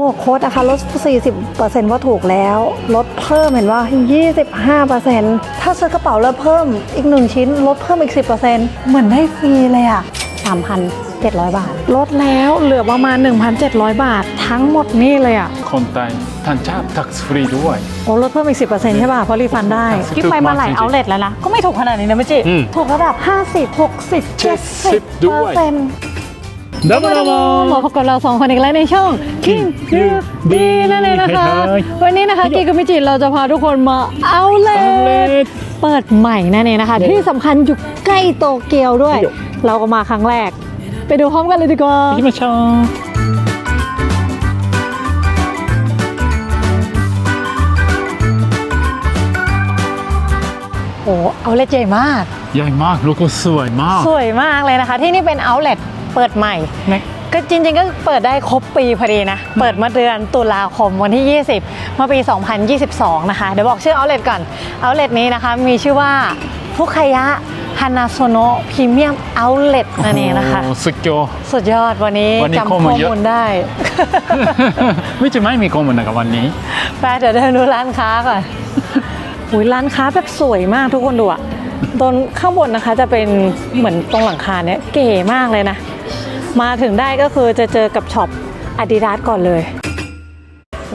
หมวกโค้ดนะคะลด 40%ว่าถูกแล้ว ลดเพิ่มเห็นว่า 25%ถ้าซื้อกระเป๋าแล้วเพิ่มอีก 1 ชิ้น ลดเพิ่มอีก 10%เหมือนได้ฟรีเลยอะ3,700 บาท ลดแล้วเหลือประมาณ 1,700 บาท ทั้งหมดนี่เลยอะคนไทยทันชาติทักฟรีด้วย โอ้ลดเพิ่มอีก 10%ใช่ป่ะเพราะรีฟันได้ถูกกิ๊บไปมาหลายจริงๆเอาเลทแล้วนะ ก็ไม่ถูกขนาดนี้นะเมื่อจีอืมถูกระดับ 50 60 70ด้วย ดับเรามาพบกับเราสองคนอีกแล้วในช่องคิงคิวบีนั่นเองนะคะ วันนี้นะคะกีกุมิจิเราจะพาทุกคนมาเอาเลทเปิดใหม่นั่นเองนะคะ ที่สำคัญอยู่ใกล้โตเกียวด้วย เราก็มาครั้งแรก ไปดูพร้อมกันเลยดีกว่าที่มาชมโอ้เอาเลทใหญ่มาก ใหญ่มากโลโก้สวยมาก สวยมากเลยนะคะ ที่นี่เป็นเอาเลท เปิดใหม่ねก็จริงๆก็เปิดได้ครบปีพอดีนะ เปิดเมื่อเดือนตุลาคมวันที่ 20 เมื่อปี 2022 นะคะ เดี๋ยวบอกชื่อเอาเลทก่อน เอาเลทนี้นะคะมีชื่อว่าฟุคายะฮานาโซโนะพรีเมียมเอาเลทนั่นเองนะคะโอ้สุดยอดสุดยอดวันนี้วันนี้จำข้ข้ออมูลเยอะมูลได้ไม่จะไม่มีข้อมูลนะครับวันนี้ไปเดี๋ยวเดินดูร้านค้าก่อนอุ้ยร้านค้าแบบสวยมากทุกคนดูอะตรงข้างบนนะคะจะเป็นเหมือนตรงหลังคาเนี้ยเก๋มากเลยนะ มาถึงได้ก็คือจะเจอกับช็อป Adidas ก่อนเลย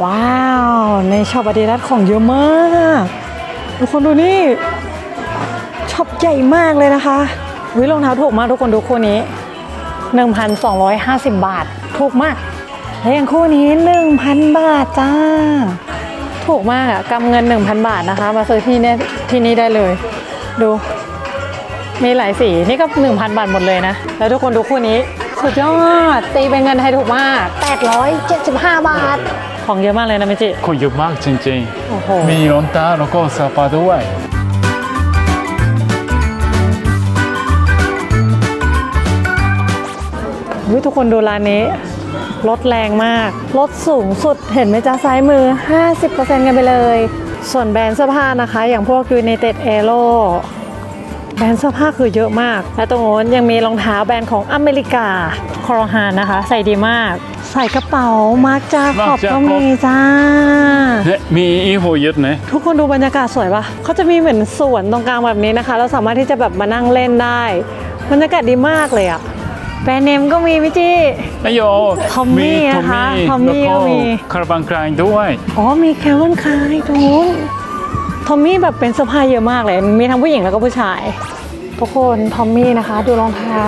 ว้าว ในช็อป Adidas ของเยอะมากทุกคนดูนี่ช็อปใหญ่มากเลยนะคะวิรองเท้าถูกมากทุกคนดูคู่นี้ 1,250 บาท ถูกมาก และอย่างคู่นี้ 1,000 บาทจ้า ถูกมากอะกำเงิน 1,000 บาทนะคะ มาซื้อที่เนี่ยที่นี่ได้เลย ดู มีหลายสี นี่ก็ 1,000 บาทหมดเลยนะ แล้วทุกคนดูคู่นี้ สุดยอด ตีเป็นเงินไทยถูกมาก 875 บาท ของเยอะมากเลยนะเมจิคนเยอะมากจริงโอ้โห ๆ มีรองเท้าแล้วก็เสื้อผ้าด้วย วิทุกคนดูร้านนี้ลดแรงมาก ลดสูงสุดเห็นไหมจ๊ะซ้ายมือ 50%กันไปเลย ส่วนแบรนด์เสื้อผ้านะคะ อย่างพวก United Aero แบรนด์เสื้อผ้าคือเยอะมาก และตรงโน้นยังมีรองเท้าแบรนด์ของอเมริกาคอรฮานนะคะ ใส่ดีมาก ใส่กระเป๋ามาร์กจาขอบ Marc Jacob ก็มีจ้าเนี่ยมีอีโฟเยอะนะทุกคนดูบรรยากาศสวยปะเขาจะมีเหมือนสวนตรงกลางแบบนี้นะคะ เราสามารถที่จะแบบมานั่งเล่นได้บรรยากาศดีมากเลยอะแบรนด์เนมก็มีพี่จี้นายโย Tommy นะคะ Tommy แล้วก็มีคาราบันคลายด้วย อ๋อมีแคลวันคายตรงนู้น ทอมมี่แบบเป็นเสื้อผ้าเยอะมากเลย มีทั้งผู้หญิงแล้วก็ผู้ชาย ทุกคนทอมมี่นะคะ ดูรองเท้า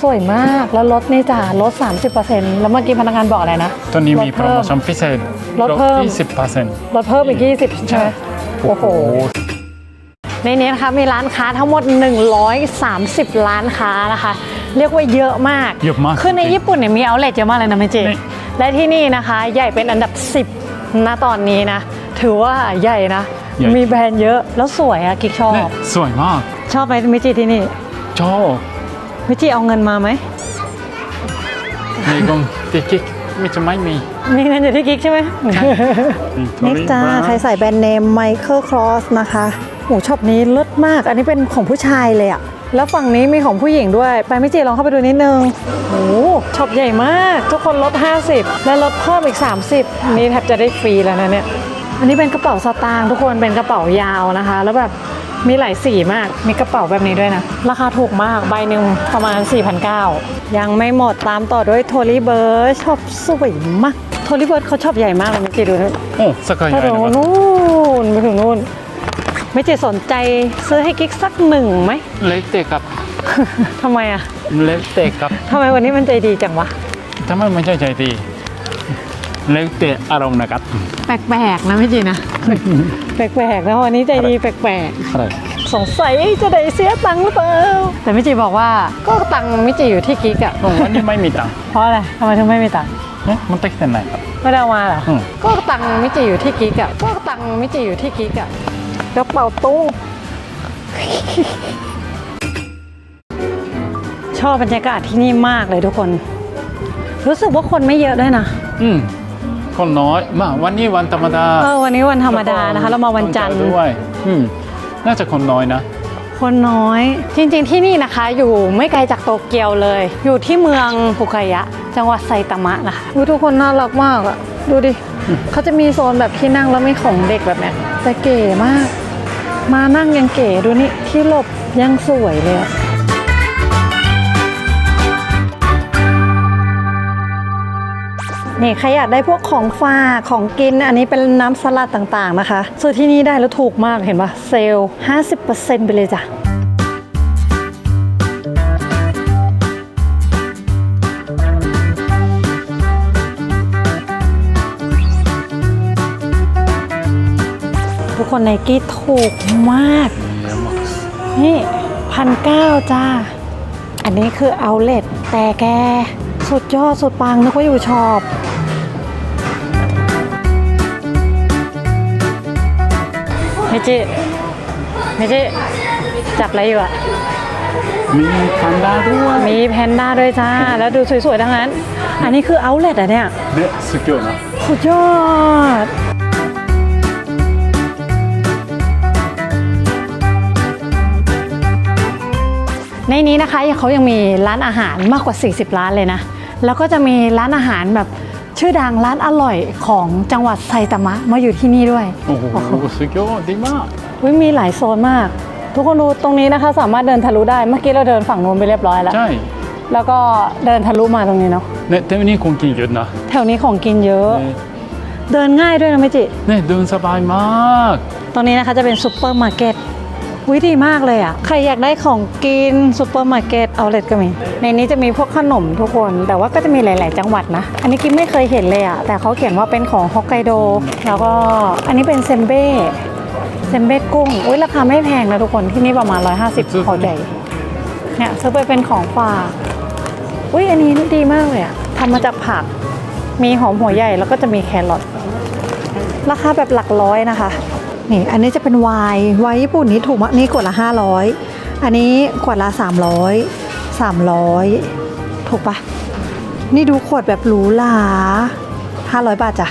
สวยมากแล้วลดนี่จ้ะลด 30%แล้วเมื่อกี้พนักงานบอกอะไรนะตอนนี้มีลดโปรเพิ่โมชั่นพิเศษลดเพิ่ม 20เปอร์เซ็นต์ลดเพิ่มอีก 20 ใช่ไหมโอ้โหในนี้นะคะมีร้านค้าทั้งหมด 130 ร้านค้านะคะ เรียกว่าเยอะมากเยอะมากคือในจริงๆญี่ปุ่นเนี่ยมีเอาเลทเยอะมากเลยนะแม่เจนี่และที่นี่นะคะ ใหญ่เป็นอันดับ 10ณตอนนี้นะ ถือว่าใหญ่นะ ใหญ่ มีแบรนด์เยอะแล้วสวยอะกิ๊กชอเนี่ยบสวยมากชอบไหมมิจิที่นี่ ชอบมิจิเอาเงินมาไหม ในกองติ๊กไม่จะไม่มีมีเงินอยู่ที่กิ๊กใช่ไหม นิกจ้าใครใส่แบรนด์เนมไมเคิลครอสนะคะโหช็อปนี้เลิศมาก อันนี้เป็นของผู้ชายเลยอะแล้วฝั่งนี้มีของผู้หญิงด้วย ไปไม่จีลองเข้าไปดูนิดนึงโอ้ช็อปใหญ่มาก ทุกคนลด 50 และลดเพิ่มอีก 30 นี่แทบจะได้ฟรีแล้วนะเนี่ย อันนี้เป็นกระเป๋าสตางค์ทุกคนเป็นกระเป๋ายาวนะคะ แล้วแบบมีหลายสีมาก มีกระเป๋าแบบนี้ด้วยนะ ราคาถูกมากใบหนึ่งประมาณ 4,900 ยังไม่หมดตามต่อด้วยโทลี่เบิร์ดช็อปสวยมากโทลี่เบิร์ดเขาช็อปใหญ่มากเลยเมื่อกี้ดูนะโอ้สกายไปใหญ่ถึงนะครับนู่นไปถึงนู่นไม่เจสนใจซื้อให้กิ๊กสักหนึ่งไหมเล็กเตะกับทำไมอะเล็กเตะกับทำไมวันนี้มันใจดีจังวะทำไมไม่ใช่ใจดี เล็กเตะอารมณ์นะครับแปลกๆนะไม่จีนะ แปลกๆนะวันนี้ใจดีแปลกอะไรๆ สงสัยจะได้เสียตังค์หรือเปล่า แต่มิจิบอกว่าก็ตังค์มิจิอยู่ที่กิ๊กอะโอ้วันนี้ไม่มีตังค์เพราะอะไรทำไมถึงไม่มีตังค์เนี่ยมันติ๊กแต่ไหนครับ ไม่ได้เอามาเหรอ อืม ก็ตังค์มิจิอยู่ที่กิ๊กอะก็ตังค์มิจิอยู่ที่กิ๊กอะกระเป๋าตู้ชอบบรรยากาศที่นี่มากเลยทุกคน รู้สึกว่าคนไม่เยอะด้วยนะ อืม คนน้อยมาวันนี้วันธรรมดาเออวันนี้วันธรรมดานะคะ เรามาวันจันทร์ด้วยอืมน่าจะคนน้อยนะ คนน้อย จริงๆที่นี่นะคะ อยู่ไม่ไกลจากโตเกียวเลย อยู่ที่เมืองฟุกายะ จังหวัดไซตามะนะคะอุ๊ยทุกคนน่ารักมากอะดูดิเขาจะมีโซนแบบที่นั่งแล้วมีของเด็กแบบเนี้ยแต่เก๋มาก มานั่งยังเก๋ดูนี่ที่หลบยังสวยเลยอะ นี่ใครอยากได้พวกของฝากของกินอันนี้เป็นน้ำสลัดต่างๆนะคะ ซื้อที่นี่ได้แล้วถูกมากเห็นปะเซลล์50%ไปเลยจ้ะทุกคนไนกี้ถูกมาก นี่พันเก้าจ้า อันนี้คือเอาเล t แต่แก สุดยอดสุดปังนึกว่าอยู่ชอบเมจิเมจิจับอะไรอยู่อะมีพันดาด้วย มีแพนด้าด้วยจ้า แล้วดูสวยๆทั้งนั้น อันนี้คือเอาเล t อะเนี่ยเนี่ยสุดยอดนะ สุดยอดในนี้นะคะเขายังมีร้านอาหารมากกว่า 40 ร้านเลยนะ แล้วก็จะมีร้านอาหารแบบชื่อดังร้านอร่อยของจังหวัดไซตามะมาอยู่ที่นี่ด้วย โอ้โหสุดยอดดีมากอุ๊ยมีหลายโซนมาก ทุกคนดูตรงนี้นะคะสามารถเดินทะลุได้เมื่อกี้เราเดินฝั่งนู้นไปเรียบร้อยแล้ว ใช่ แล้วก็เดินทะลุมาตรงนี้เนาะเนี่ยแต่วันนี้คงกินเยอะนะแถวนี้ของกินเยอะเนี่ยเดินง่ายด้วยนะเมจิเนี่ยเดินสบายมาก ตรงนี้นะคะจะเป็นซูเปอร์มาร์เก็ต วิดีมากเลยอะ ใครอยากได้ของกินซูเปอร์มาร์เก็ตเอาเลทก็มี ในนี้จะมีพวกขนมทุกคน แต่ว่าก็จะมีหลาย ๆ จังหวัดนะ อันนี้กิมไม่เคยเห็นเลยอะ แต่เขาเขียนว่าเป็นของฮอกไกโด แล้วก็อันนี้เป็นเซมเบ้เซมเบ้กุ้ง อุ้ยราคาไม่แพงนะทุกคน ที่นี่ประมาณ 150พอใจเนี่ยซื้อไปเป็นของฝากอุ้ยอันนี้ดีมากเลยอะทำมาจากผัก มีหอมหัวใหญ่แล้วก็จะมีแครอท ราคาแบบหลักร้อยนะคะ นี่อันนี้จะเป็นไวน์ไวน์ญี่ปุ่นนี้ถูกมากนี่ขวดละ 500 อันนี้ขวดละ 300 300 ถูกปะนี่ดูขวดแบบหรูหรา500 บาทจ้ะ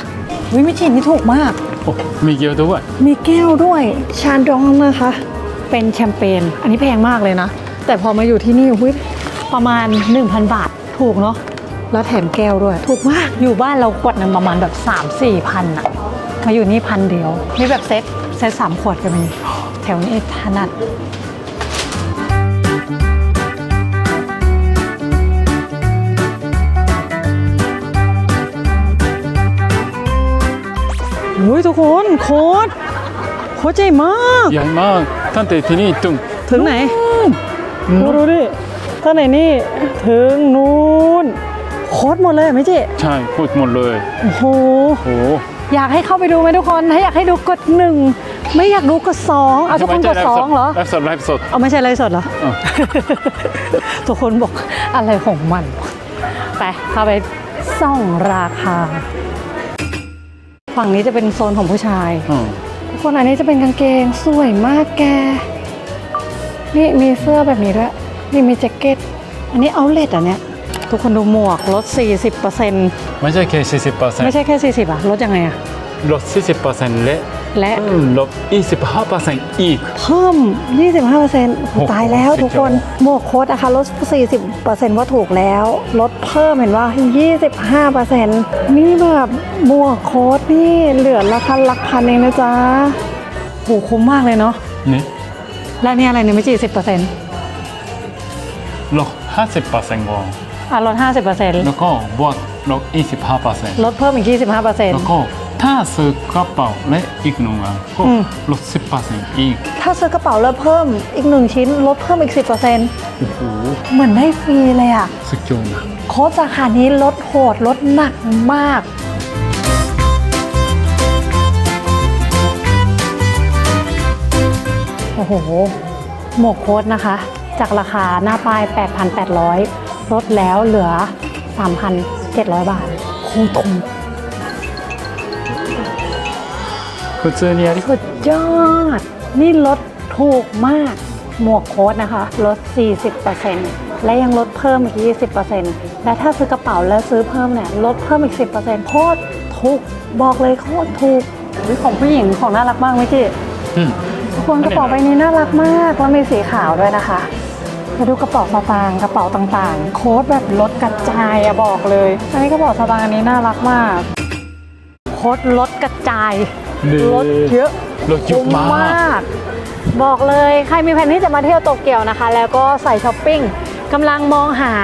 วิมิชินนี่ถูกมาก โอ้มีเกี๊ยวด้วย มีแก้วด้วย ชานดองนะคะ เป็นแชมเปญอันนี้แพงมากเลยนะ แต่พอมาอยู่ที่นี่หุ้ยประมาณ 1,000 บาทถูกเนาะแล้วแถมแก้วด้วย ถูกมากอยู่บ้านเราขวดหนึงประมาณแบบ 3 4 พันอะมาอยู่นี่พันเดียวมีแบบเซ็ต เซ็ตสามขวดก็มี แถวนี้ถนัดอุ้ยทุกคนโคตรโคตรใหญ่มากใหญ่มากตั้งแต่ที่นี่ตึงถึงไหนโอ้ดูดิถ้าไหนนี่ถึงนู้นโคตรหมดเลยไหมเจ๊ใช่พูดหมดเลย โอ้โหโอ้ อยากให้เข้าไปดูไหมทุกคน ถ้าอยากให้ดูกดหนึ่ง ไม่อยากดูกดสองเอาทุกคนกดสองเหรอไลฟ์สดไลฟ์สดเอาไม่ใช่ไลฟ์สดเหรออะทุกคนบอกอะไรของมัน ไปเข้าไปส่องราคา ฝั่งนี้จะเป็นโซนของผู้ชายอืมทุกคนอันนี้จะเป็นกางเกงสวยมากแก นี่มีเสื้อแบบนี้ด้วย นี่มีแจ็คเก็ต อันนี้เอาเลทอะเนี่ย ทุกคนดูหมวกลด 40%ไม่ใช่แค่สี่สิบเปอร์เซ็นไม่ต์ใช่แค่ 40 อะ ลดยังไงอะ ลดสี่สิบเปอร์เซ็นต์และและเพิ่มลดยี่สิบห้าเปอร์เซ็นต์อีก เพิ่ม 25%โอ้ตายแล้วทุกคนหมวกโค้ดนะคะลด 40%ว่าถูกแล้ว ลดเพิ่มเห็นว่า 25%นี่แบบหมวกโค้ดนี่เหลือละพันหลักพันเองนะจ๊ะโหคุ้มมากเลยเนาะนี่และนี่อะไรเนี่ยไม่จีสิบเปอร์เซ็นต์ลดห้าสิบเปอร์เซ็นต์ก่อน อะลดห้าสิบเปอร์เซ็นต์แล้วก็บวกลดยี่สิบห้าเปอร์เซ็นต์ลดเพิ่มอีกยี่สิบห้าเปอร์เซ็นต์แล้วก็ถ้าซื้อกระเป๋าและอีกหนึ่งอันก็อืมลดสิบเปอร์เซ็นต์อีก ถ้าซื้อกระเป๋าแล้วเพิ่มอีกหนึ่งชิ้นลดเพิ่มอีกสิบเปอร์เซ็นต์โอ้โหเหมือนได้ฟรีเลยอะสุดยอดนะโค้ดสาขานี้ลดโหดลดหนักมากโอ้โห หมวกโค้ดนะคะ จากราคาหน้าป้าย 8,800 ลดแล้วเหลือ 3,700 บาทคุ้มคุ้ม 普通にやり สุดยอด นี่ลดถูกมาก หมวกโค้ดนะคะ ลด 40%และยังลดเพิ่มอีก 20%และถ้าซื้อกระเป๋าแล้วซื้อเพิ่มเนี่ย ลดเพิ่มอีก 10%โคตรถูก บอกเลยโคตรถูกวิของผู้หญิงของน่ารักมากไหมจี うん ทุกคนกระเป๋าใบนี้น่ารักมากแล้วมีสีขาวด้วยนะคะ มาดูกระเป๋าสตางค์กระเป๋าต่างๆ โค้ดแบบลดกระจายอะบอกเลย อันนี้กระเป๋าสตางค์อันนี้น่ารักมาก โค้ดลดกระจายนี่ลดเยอะรถเยอะมากคุ้กบอกเลยใครมีแผนที่จะมาเที่ยวโตเกียวนะคะ แล้วก็ใส่ช้อปปิ้งกำลังมองหา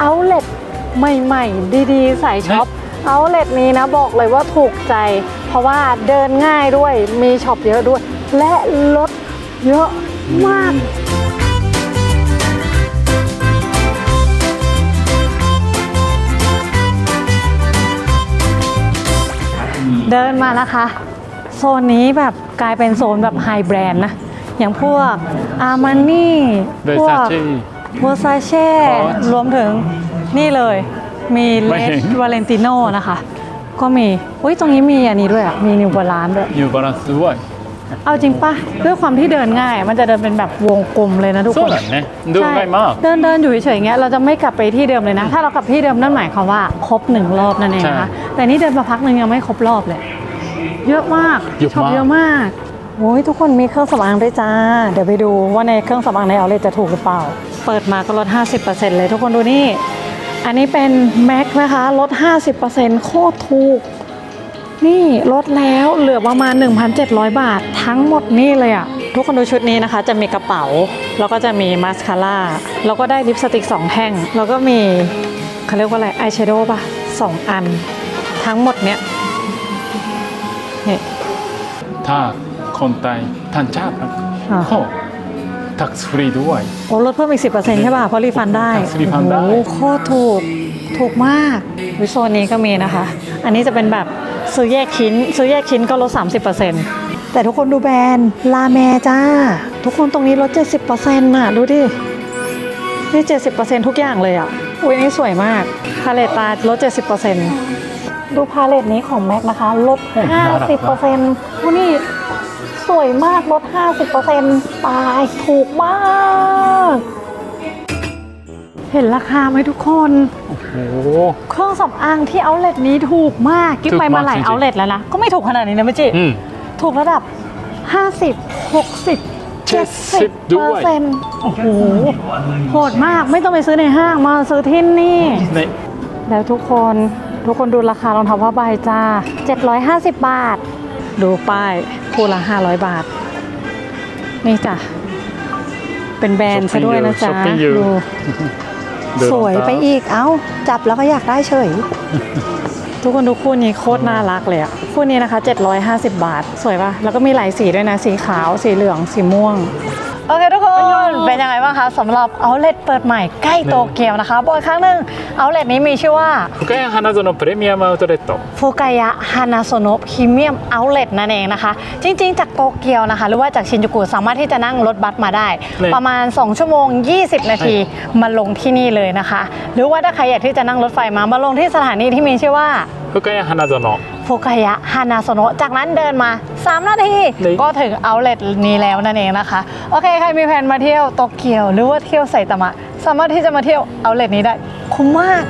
เอาเล็ตใหม่ๆ ดีๆ ใส่ช็อปเอาเล็ตนี้นะบอกเลยว่าถูกใจ เพราะว่าเดินง่ายด้วยมีช็อปเยอะด้วย และลดเยอะมาก เดินมานะคะ โซนนี้แบบกลายเป็นโซนแบบไฮแบรนด์นะ อย่างพวกอาร์มานี่พวก Versace ซาเช่รวมถึงนี่เลยมีเลสวาเลนติโนนะคะ ก็มี อุ้ยตรงนี้มีอันนี้ด้วยอะ มีนิวบาลานด้วยนิวบาลานซ์ด้วย เอาจริงปะด้วยความที่เดินง่าย มันจะเดินเป็นแบบวงกลมเลยนะทุก そ ค うん だよねดู ใช่ ง่ายมาก เดินเดินอยู่เฉยๆอย่างเงี้ยเราจะไม่กลับไปที่เดิมเลยนะ ถ้าเรากลับที่เดิมนั่นหมายความว่าครบหนึ่งรอบนั่นเองนะคะ ใช่ แต่นี่เดินมาพักหนึ่งยังไม่ครบรอบเลย เยอะมาก เยอะมาก ช็อปเยอะมากโอ้ยทุกคนมีเครื่องสำอางด้วยจ้า เดี๋ยวไปดูว่าในเครื่องสำอางในเอาเลจะถูกหรือเปล่า เปิดมาก็ลด 50%เลยทุกคนดูนี่ อันนี้เป็นแม็กนะคะลด 50%โคตรถูก นี่ลดแล้วเหลือประมาณ 1,700 บาททั้งหมดนี่เลยอะทุกคนดูชุดนี้นะคะ จะมีกระเป๋า แล้วก็จะมีมาสคาร่าแล้วก็ได้ลิปสติก 2 แท่ง แล้วก็มีเขาเรียกว่าอะไรอายแชโดว์ป่ะ 2 อัน ทั้งหมดเนี้ยนี่ถ้าคนไทยทานชาติอ่าโอ้ทักซ์ฟรีด้วยโอ้ลดเพิ่มอีก 10%ใช่ป่ะ เพราะรีฟันได้รีฟันได้โอ้โหโคตรถูก ถูกมากวิโซนนี้ก็มีนะคะ อันนี้จะเป็นแบบ ซื้อแยกชิ้น ซื้อแยกชิ้นก็ลด 30%แต่ทุกคนดูแบรนด์ลาแมจ้า ทุกคนตรงนี้ลด 70%น่ะ ดูดิ นี่ 70%ทุกอย่างเลยอะ อุ้ยนี่สวยมาก พาเลตตาลด 70%ดูพาเลตนี้ของแม็กนะคะ ลด 50%ผู้นี่สวยมากลด 50%ตายถูกมาก เห็นราคาไหมทุกคน โอ้โห เครื่องสำอางที่เอาเลทนี้ถูกมากกิ๊บถูกไปมากมาหลายจริงๆเอาเลทแล้วนะ ก็ไม่ถูกขนาดนี้นะไม่จิอืม ถูกระดับ 50 60 70ด้วยเปอร์เซ็นต์โอ้โหโหดมากไม่ต้องไปซื้อในห้างมาซื้อที่นี่ ในแล้วทุกคนทุกคนดูราคารองเท้าผ้าใบจ้า 750 บาท ดูป้ายคู่ละ 500 บาท นี่จ้ะ เป็นแบรนด์ซะด้วยนะจ๊ะ Shopping you ดูดู สวยไปอีก เอ้า จับแล้วก็อยากได้เฉย ทุกคนดูคู่นี้โคตรน่ารักเลยอะคู่นี้นะคะ 750 บาท สวยปะแล้วก็มีหลายสีด้วยนะ สีขาว สีเหลือง สีม่วง โอเคทุกคน เป็นยังไงบ้างคะสำหรับเอาเลตเปิดใหม่ใกล้โตเกียวนะคะบอกอีครั้งหนึ่งเอาเลตนี้มีชื่อว่าฟูกายะฮานาโซโนะพรีเมียมเอาเลตโตฟูกายะฮานาโซโนะพรีเมียมเอาเลตนั่นเองนะคะ จริง ๆ จากโตเกียวนะคะ หรือว่าจากชินจูกุสามารถที่จะนั่งรถบัสมาได้ ประมาณ 2 ชั่วโมง 20 นาทีมาลงที่นี่เลยนะคะ หรือว่าถ้าใครอยากที่จะนั่งรถไฟมามาลงที่สถานีที่มีชื่อว่าฟูกายะฮานาโซโนะ ฟูกายะฮานาโซโนะจากนั้นเดินมา 3 นาทีนี่ก็ถึงเอาเล t นี้แล้วนั่นเองนะคะ โอเค ใครมีแผนมาเที่ยวโตเกียว หรือว่าเที่ยวไซตามะ สามารถที่จะมาเที่ยวเอาเล t นี้ได้ คุ้มมาก